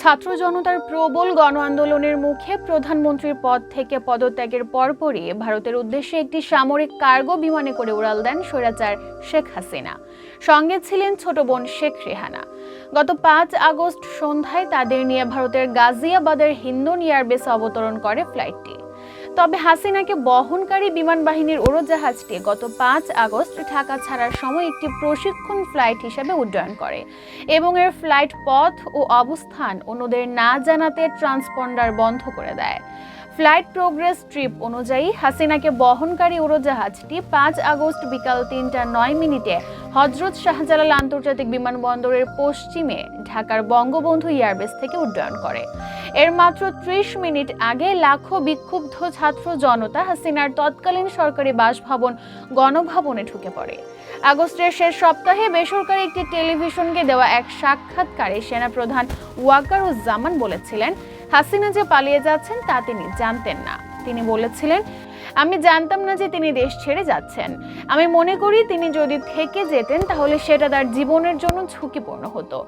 ছাত্র জনতার প্রবল গণ আন্দোলনের মুখে প্রধানমন্ত্রীর পদ থেকে পদত্যাগের পরপরই ভারতের উদ্দেশ্যে একটি সামরিক কার্গো বিমানে করে উড়াল দেন স্বৈরাচার শেখ হাসিনা। সঙ্গে ছিলেন ছোট বোন শেখ রেহানা। গত পাঁচ আগস্ট সন্ধ্যায় তাদের নিয়ে ভারতের গাজিয়াবাদের হিন্দন এয়ারবেসে অবতরণ করে ফ্লাইটটি। তবে হাসিনাকে বহনকারী বিমান বাহিনীর উড়োজাহাজটি গত পাঁচ আগস্ট ঢাকা ছাড়ার সময় একটি প্রশিক্ষণ ফ্লাইট হিসেবে উড্ডয়ন করে এবং এর ফ্লাইট পথ ও অবস্থান অন্যদের না জানাতে ট্রান্সপন্ডার বন্ধ করে দেয়। ফ্লাইট প্রোগ্রেস ট্রিপ অনুযায়ী হাসিনাকে বহনকারী উড়োজাহাজটি পাঁচ আগস্ট বিকাল তিনটা নয় মিনিটে হজরত শাহজালাল আন্তর্জাতিক বিমানবন্দরের পশ্চিমে ঢাকার বঙ্গবন্ধু এয়ারবেস থেকে উড্ডয়ন করে। এর মাত্র ত্রিশ মিনিট আগে লাখো বিক্ষুব্ধ ছাত্র জনতা হাসিনার তৎকালীন সরকারি বাসভবন গণভবনে ঢুকে পড়ে। আগস্টের শেষ সপ্তাহে বেসরকারি একটি টেলিভিশনকে দেওয়া এক সাক্ষাৎকারে সেনাপ্রধান ওয়াকারুজ্জামান বলেছিলেন হাসিনা যে পালিয়ে যাচ্ছেন তা তিনি জানতেন না। তিনি বলেছিলেন, আমি জানতাম না যে তিনি দেশ ছেড়ে যাচ্ছেন। আমি মনে করি তিনি যদি থেকে যেতেন তাহলে সেটা তার জীবনের জন্য ঝুঁকিপূর্ণ হতো।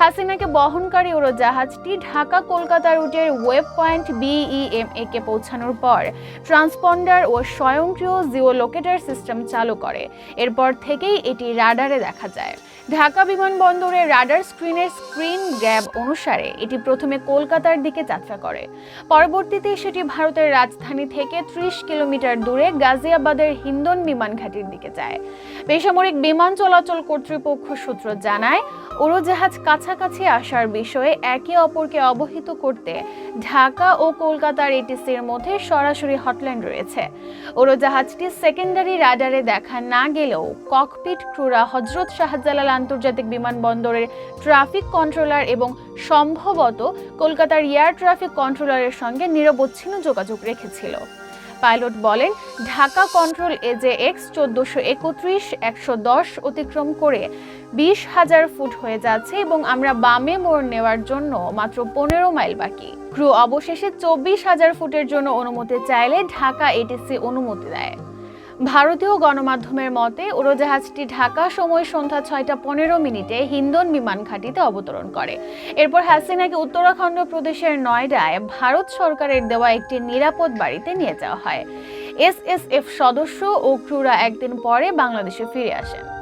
হাসিনাকে বহনকারী উড়োজাহাজটি ঢাকা কলকাতা রুটের ওয়েব পয়েন্ট বিইএমএ কে পৌঁছানোর পর ট্রান্সপন্ডার ও স্বয়ংক্রিয় জিও লোকেটার সিস্টেম চালু করে। এরপর থেকেই এটি রাডারে দেখা যায়। ঢাকা বিমানবন্দরে রাডার স্ক্রিনের স্ক্রিন গ্র্যাব অনুসারে এটি প্রথমে কলকাতার দিকে যাত্রা করে। পরবর্তীতে সেটি ভারতের রাজধানী থেকে ত্রিশ কিলোমিটার দূরে গাজিয়াবাদের হিন্দন বিমান ঘাটির দিকে যায়। বেসামরিক বিমান চলাচল কর্তৃপক্ষ সূত্র জানায়, উড়োজাহাজ কাছাকাছি আসার বিষয়ে একে অপরকে অবহিত করতে ঢাকা ও কলকাতার এটিসির মধ্যে সরাসরি হটলাইন রয়েছে। উড়োজাহাজটি সেকেন্ডারি রাডারে দেখা না গেলেও ককপিট ক্রুরা হজরত শাহজালাল আন্তর্জাতিক বিমানবন্দরের ট্রাফিক কন্ট্রোলার এবং সম্ভবত কলকাতার এয়ার ট্রাফিক কন্ট্রোলারের সঙ্গে নিরবচ্ছিন্ন যোগাযোগ রেখেছিল। পাইলট বলেন, ঢাকা কন্ট্রোল এজে এক্স চোদ্দশো একত্রিশ একশো দশ অতিক্রম করে বিশ হাজার ফুট হয়ে যাচ্ছে এবং আমরা বামে মোড় নেওয়ার জন্য মাত্র পনেরো মাইল বাকি। ক্রু অবশেষে চব্বিশ হাজার ফুটের জন্য অনুমতি চাইলে ঢাকা এটিসি অনুমতি দেয়। ভারতীয় গণমাধ্যমের মতে, উড়োজাহাজটি ঢাকা সময় সন্ধ্যা ছয়টা পনেরো মিনিটে হিন্দন বিমান ঘাঁটিতে অবতরণ করে। এরপর হাসিনাকে উত্তরাখণ্ড প্রদেশের নয়ডায় ভারত সরকারের দেওয়া একটি নিরাপদ বাড়িতে নিয়ে যাওয়া হয়। এসএসএফ সদস্য ও ক্রুরা একদিন পরে বাংলাদেশে ফিরে আসেন।